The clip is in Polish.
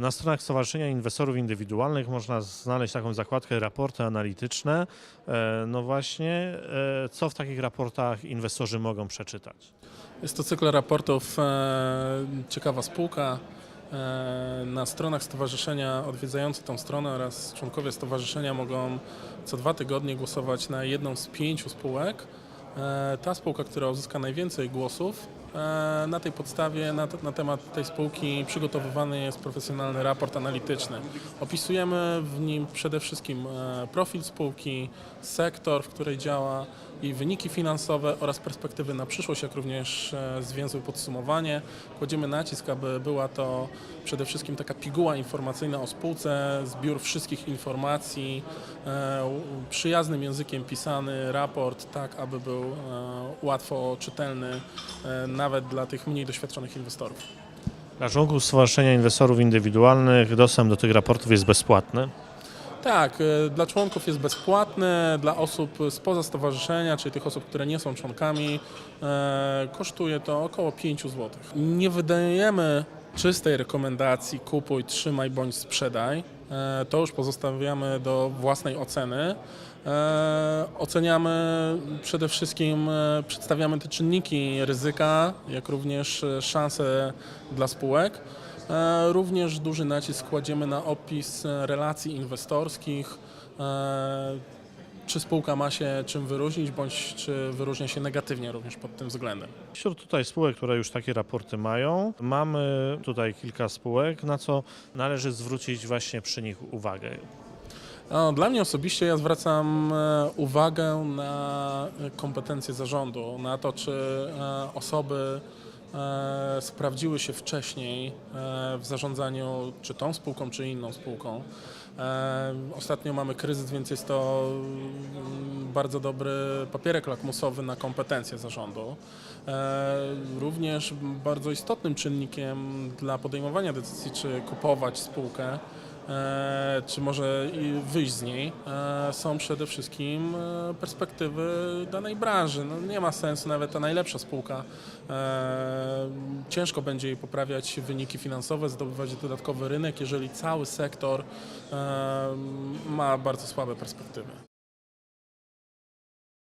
Na stronach Stowarzyszenia Inwestorów Indywidualnych można znaleźć taką zakładkę raporty analityczne. E, No właśnie, e, co w takich raportach inwestorzy mogą przeczytać? Jest to cykl raportów e, Ciekawa Spółka. Na stronach stowarzyszenia odwiedzający tą stronę oraz członkowie stowarzyszenia mogą co dwa tygodnie głosować na jedną z pięciu spółek. E, ta spółka, która uzyska najwięcej głosów, e, na tej podstawie, na, na temat tej spółki przygotowywany jest profesjonalny raport analityczny. Opisujemy w nim przede wszystkim e, profil spółki, sektor, w której działa i wyniki finansowe oraz perspektywy na przyszłość, jak również e, zwięzłe podsumowanie. Kładziemy nacisk, aby była to przede wszystkim taka piguła informacyjna o spółce, zbiór wszystkich informacji, e, przyjaznym językiem pisany raport, tak aby był e, łatwo czytelny nawet dla tych mniej doświadczonych inwestorów. Dla członków Stowarzyszenia Inwestorów Indywidualnych dostęp do tych raportów jest bezpłatny. Tak, e, dla członków jest bezpłatny, dla osób spoza stowarzyszenia, czyli tych osób, które nie są członkami, e, kosztuje to około 5 zł. Nie wydajemy czystej rekomendacji kupuj, trzymaj bądź sprzedaj. E, To już pozostawiamy do własnej oceny. E, Oceniamy przede wszystkim, e, przedstawiamy te czynniki ryzyka, jak również szanse dla spółek. Również duży nacisk kładziemy na opis relacji inwestorskich, czy spółka ma się czym wyróżnić, bądź czy wyróżnia się negatywnie również pod tym względem. Wśród tutaj spółek, które już takie raporty mają, mamy tutaj kilka spółek, na co należy zwrócić właśnie przy nich uwagę. No, Dla mnie osobiście ja zwracam e, uwagę na kompetencje zarządu, na to, czy e, osoby e, sprawdziły się wcześniej w zarządzaniu czy tą spółką, czy inną spółką. Ostatnio mamy kryzys, więc jest to mm, bardzo dobry papierek lakmusowy na kompetencje zarządu. Również bardzo istotnym czynnikiem dla podejmowania decyzji, czy kupować spółkę, czy może wyjść z niej, e, są przede wszystkim e, perspektywy danej branży. No, nie ma sensu nawet ta najlepsza spółka. e, Ciężko będzie jej poprawiać wyniki finansowe, zdobywać dodatkowy rynek, jeżeli cały sektor e, ma bardzo słabe perspektywy.